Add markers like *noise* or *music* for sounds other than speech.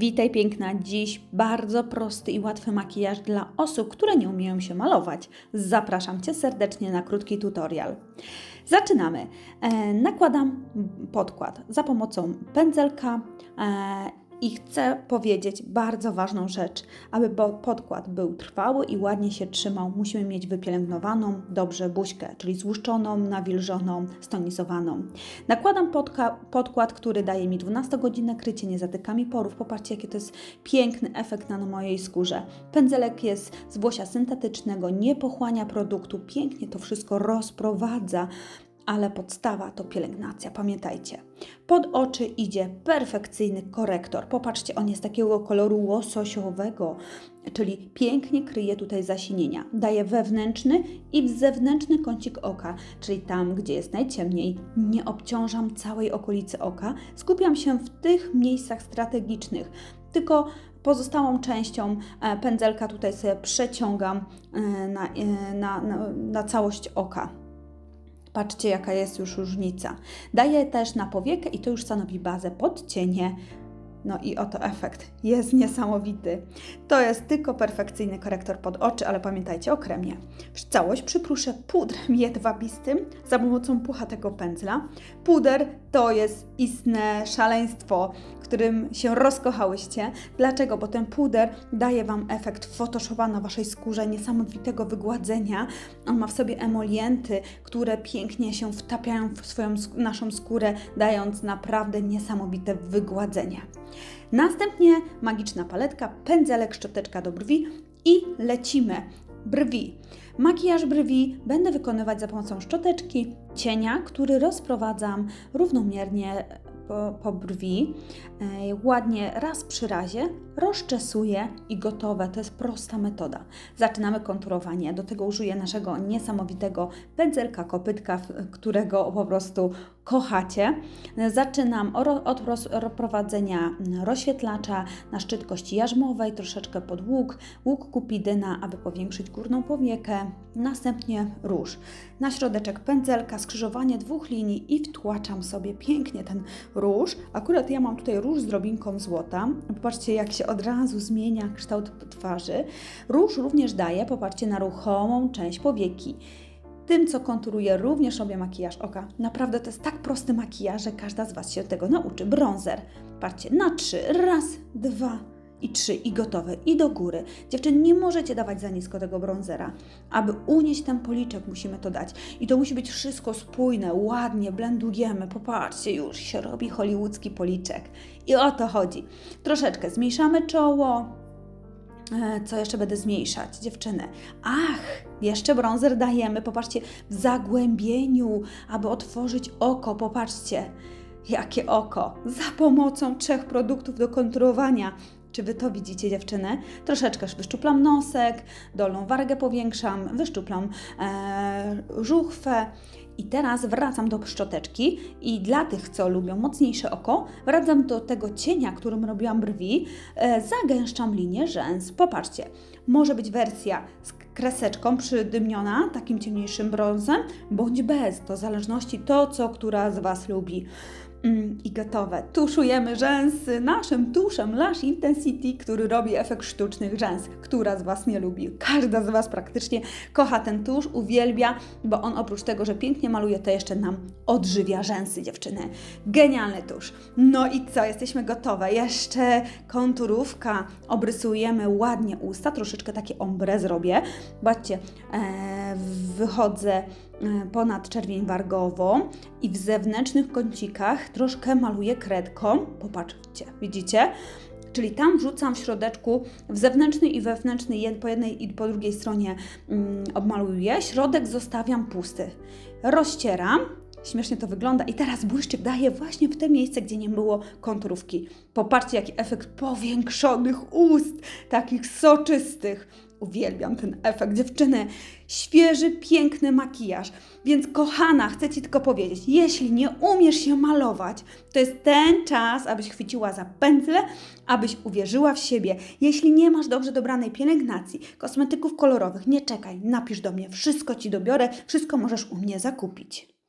Witaj piękna, dziś bardzo prosty i łatwy makijaż dla osób, które nie umieją się malować. Zapraszam Cię serdecznie na krótki tutorial. Zaczynamy. E, nakładam podkład za pomocą pędzelka e, i chcę powiedzieć bardzo ważną rzecz. Aby podkład był trwały i ładnie się trzymał, musimy mieć wypielęgnowaną dobrze buźkę, czyli złuszczoną, nawilżoną, stonizowaną. Nakładam podkład, który daje mi 12 godzinne krycie, nie zatyka mi porów. Popatrzcie, jaki to jest piękny efekt na mojej skórze. Pędzelek jest z włosia syntetycznego, nie pochłania produktu, pięknie to wszystko rozprowadza ale podstawa to pielęgnacja, pamiętajcie. Pod oczy idzie perfekcyjny korektor. Popatrzcie, on jest takiego koloru łososiowego, czyli pięknie kryje tutaj zasinienia. Daje wewnętrzny i zewnętrzny kącik oka, czyli tam, gdzie jest najciemniej. Nie obciążam całej okolicy oka, skupiam się w tych miejscach strategicznych, tylko pozostałą częścią e, pędzelka tutaj sobie przeciągam e, na, e, na, na, na całość oka. Patrzcie, jaka jest już różnica. Daję też na powiekę i to już stanowi bazę pod cienie. No i oto efekt. Jest niesamowity. To jest tylko perfekcyjny korektor pod oczy, ale pamiętajcie o kremie. Całość przypruszę pudrem *laughs* jedwabistym za pomocą puchatego pędzla. Puder to jest istne szaleństwo którym się rozkochałyście. Dlaczego? Bo ten puder daje Wam efekt Photoshopa na Waszej skórze, niesamowitego wygładzenia. On ma w sobie emolienty, które pięknie się wtapiają w swoją naszą skórę, dając naprawdę niesamowite wygładzenie. Następnie magiczna paletka, pędzelek, szczoteczka do brwi i lecimy. Brwi. Makijaż brwi będę wykonywać za pomocą szczoteczki, cienia, który rozprowadzam równomiernie po, brwi, e, ładnie raz przy razie, rozczesuję i gotowe. To jest prosta metoda. Zaczynamy konturowanie. Do tego użyję naszego niesamowitego pędzelka, kopytka, którego po prostu kochacie. Zaczynam od prowadzenia rozświetlacza na szczytkości jarzmowej, troszeczkę pod łuk, łuk kupidyna, aby powiększyć górną powiekę, następnie róż. Na środeczek pędzelka, skrzyżowanie dwóch linii i wtłaczam sobie pięknie ten. Akurat ja mam tutaj róż z drobinką złota. Popatrzcie, jak się od razu zmienia kształt twarzy. Róż również daje, popatrzcie, na ruchomą część powieki. Tym, co konturuje, również robię makijaż oka. Naprawdę to jest tak prosty makijaż, że każda z Was się tego nauczy. Bronzer. Patrzcie, na trzy. Raz, dwa, i trzy, i gotowe, i do góry. Dziewczyny, nie możecie dawać za nisko tego bronzera. Aby unieść ten policzek, musimy to dać. I to musi być wszystko spójne, ładnie, blendujemy. Popatrzcie, już się robi hollywoodzki policzek. I o to chodzi. Troszeczkę zmniejszamy czoło, e, co jeszcze będę zmniejszać, dziewczyny? Ach, jeszcze bronzer dajemy, popatrzcie, w zagłębieniu, aby otworzyć oko, popatrzcie. Jakie oko! Za pomocą trzech produktów do kontrolowania czy Wy to widzicie, dziewczyny? Troszeczkę wyszczuplam nosek, dolną wargę powiększam, wyszczuplam e, żuchwę. I teraz wracam do szczoteczki i dla tych, co lubią mocniejsze oko, wracam do tego cienia, którym robiłam brwi, e, zagęszczam linię rzęs. Popatrzcie, może być wersja z kreseczką przydymniona, takim ciemniejszym brązem, bądź bez, to w zależności to, co która z Was lubi. Mm, I gotowe. Tuszujemy rzęsy naszym tuszem Lash Intensity, który robi efekt sztucznych rzęs. Która z Was nie lubi? Każda z Was praktycznie kocha ten tusz, uwielbia, bo on oprócz tego, że pięknie maluje, to jeszcze nam odżywia rzęsy, dziewczyny. Genialny tusz. No i co? Jesteśmy gotowe. Jeszcze konturówka. Obrysujemy ładnie usta, troszeczkę takie ombre zrobię. Zobaczcie, e, wychodzę ponad czerwień wargową i w zewnętrznych kącikach troszkę maluję kredką. Popatrzcie, widzicie? Czyli tam wrzucam w środeczku, w zewnętrzny i wewnętrzny, po jednej i po drugiej stronie mm, obmaluję. Środek zostawiam pusty. Rozcieram, śmiesznie to wygląda i teraz błyszczyk daję właśnie w te miejsce, gdzie nie było konturówki. Popatrzcie, jaki efekt powiększonych ust, takich soczystych. Uwielbiam ten efekt. Dziewczyny, świeży, piękny makijaż. Więc kochana, chcę Ci tylko powiedzieć, jeśli nie umiesz się malować, to jest ten czas, abyś chwyciła za pędzle, abyś uwierzyła w siebie. Jeśli nie masz dobrze dobranej pielęgnacji, kosmetyków kolorowych, nie czekaj, napisz do mnie, wszystko Ci dobiorę, wszystko możesz u mnie zakupić.